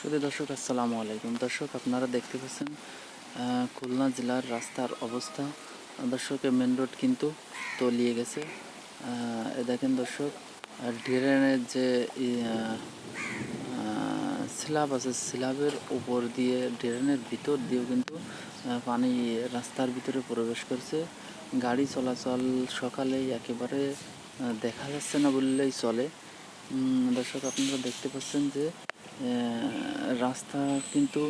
শুধু দর্শক, আসসালামু আলাইকুম। দর্শক, আপনারা দেখতে পাচ্ছেন খুলনা জেলার রাস্তার অবস্থা। দর্শক মেন রোড কিন্তু তলিয়ে গেছে। এ দেখেন দর্শক ড্রেনের যে স্ল্যাব আছে, স্ল্যাবের উপর দিয়ে ড্রেনের ভিতর দিয়েও কিন্তু পানি রাস্তার ভিতরে প্রবেশ করছে। গাড়ি চলাচল সকালে একেবারে দেখা যাচ্ছে না বললেই চলে। দর্শক, আপনারা দেখতে পাচ্ছেন যে রাস্তা কিন্তু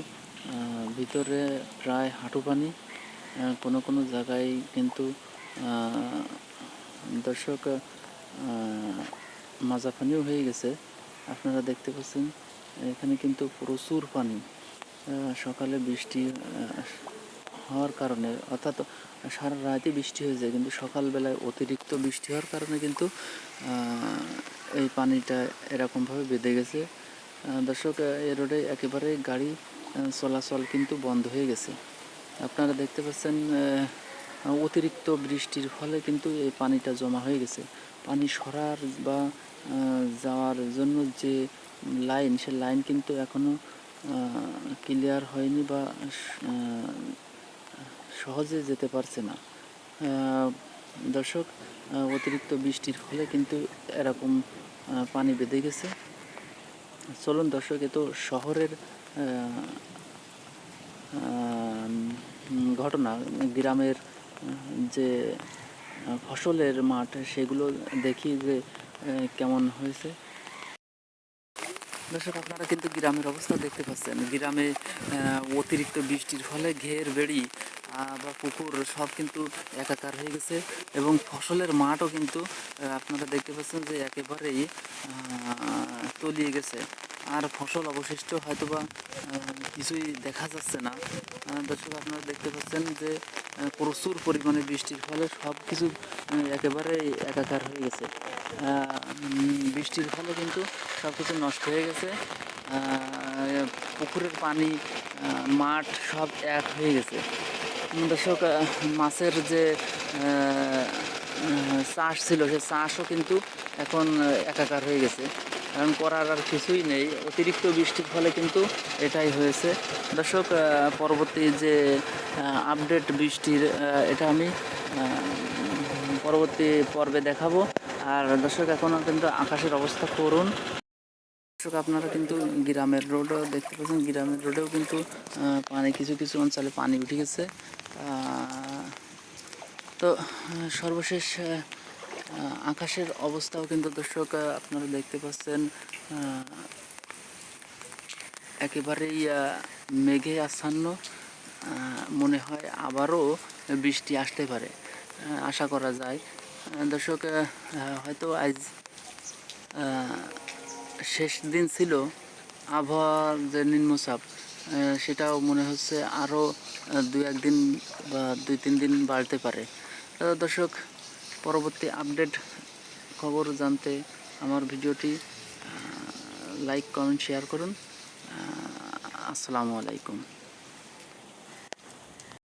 ভিতরে প্রায় হাঁটু পানি কোনো কোনো জায়গায় কিন্তু দর্শক মাজা পানিও হয়ে গেছে। আপনারা দেখতে পাচ্ছেন, এখানে কিন্তু প্রচুর পানি সকালে বৃষ্টি হওয়ার কারণে, অর্থাৎ সারা রাতই বৃষ্টি হয়ে যায়, কিন্তু সকালবেলায় অতিরিক্ত বৃষ্টি হওয়ার কারণে কিন্তু এই পানিটা এরকমভাবে বেঁধে গেছে। দর্শক এই রোডে একেবারে গাড়ি চলাচল কিন্তু বন্ধ হয়ে গেছে। আপনারা দেখতে পাচ্ছেন অতিরিক্ত বৃষ্টির ফলে কিন্তু এই পানিটা জমা হয়ে গেছে। পানি সরার বা যাওয়ার জন্য যে লাইন, সে লাইন কিন্তু এখনও ক্লিয়ার হয়নি বা সহজে যেতে পারছে না। দর্শক অতিরিক্ত বৃষ্টির ফলে কিন্তু এরকম পানি বেঁধে গেছে। চলুন দর্শক তো শহরের ঘটনা, গ্রামের যে ফসলের মাঠ, সেগুলো দেখি যে কেমন হয়েছে। দর্শক, আপনারা কিন্তু গ্রামের অবস্থা দেখতে পাচ্ছেন। গ্রামে অতিরিক্ত বৃষ্টির ফলে ঘের বেড়ি বা পুকুর সব কিন্তু একাকার হয়ে গেছে এবং ফসলের মাঠও কিন্তু আপনারা দেখতে পাচ্ছেন যে একেবারেই তলিয়ে গেছে। আর ফসল অবশিষ্ট হয়তো বা কিছুই দেখা যাচ্ছে না। দর্শক, আপনারা দেখতে পাচ্ছেন যে প্রচুর পরিমাণে বৃষ্টির ফলে সব কিছু একেবারে একাকার হয়ে গেছে। বৃষ্টির ফলে কিন্তু সব কিছু নষ্ট হয়ে গেছে। পুকুরের পানি মাঠ সব এক হয়ে গেছে। দর্শক মাছের যে চাষ ছিল সে চাষও কিন্তু এখন একাকার হয়ে গেছে। কারণ করার আর কিছুই নেই, অতিরিক্ত বৃষ্টির ফলে কিন্তু এটাই হয়েছে। দর্শক পরবর্তী যে আপডেট বৃষ্টির এটা আমি পরবর্তী পর্বে দেখাবো। আর দর্শক, এখনও কিন্তু আকাশের অবস্থা করুন। দর্শক, আপনারা কিন্তু গ্রামের রোডও দেখতে পাচ্ছেন, গ্রামের রোডেও কিন্তু পানি, কিছু কিছু অঞ্চলে পানি উঠে গেছে। তো, সর্বশেষ আকাশের অবস্থাও কিন্তু দর্শক আপনারা দেখতে পাচ্ছেন একেবারেই মেঘে আচ্ছন্ন মনে হয় আবারও বৃষ্টি আসতে পারে আশা করা যায়। দর্শক হয়তো আজ শেষ দিন ছিল আবহাওয়ার যে নিম্নচাপ সেটাও মনে হচ্ছে আরও দুই একদিন বা দুই তিন দিন বাড়তে পারে। দর্শক, পরবর্তী আপডেট খবর জানতে আমার ভিডিওটি লাইক, কমেন্ট, শেয়ার করুন। আসসালামু আলাইকুম।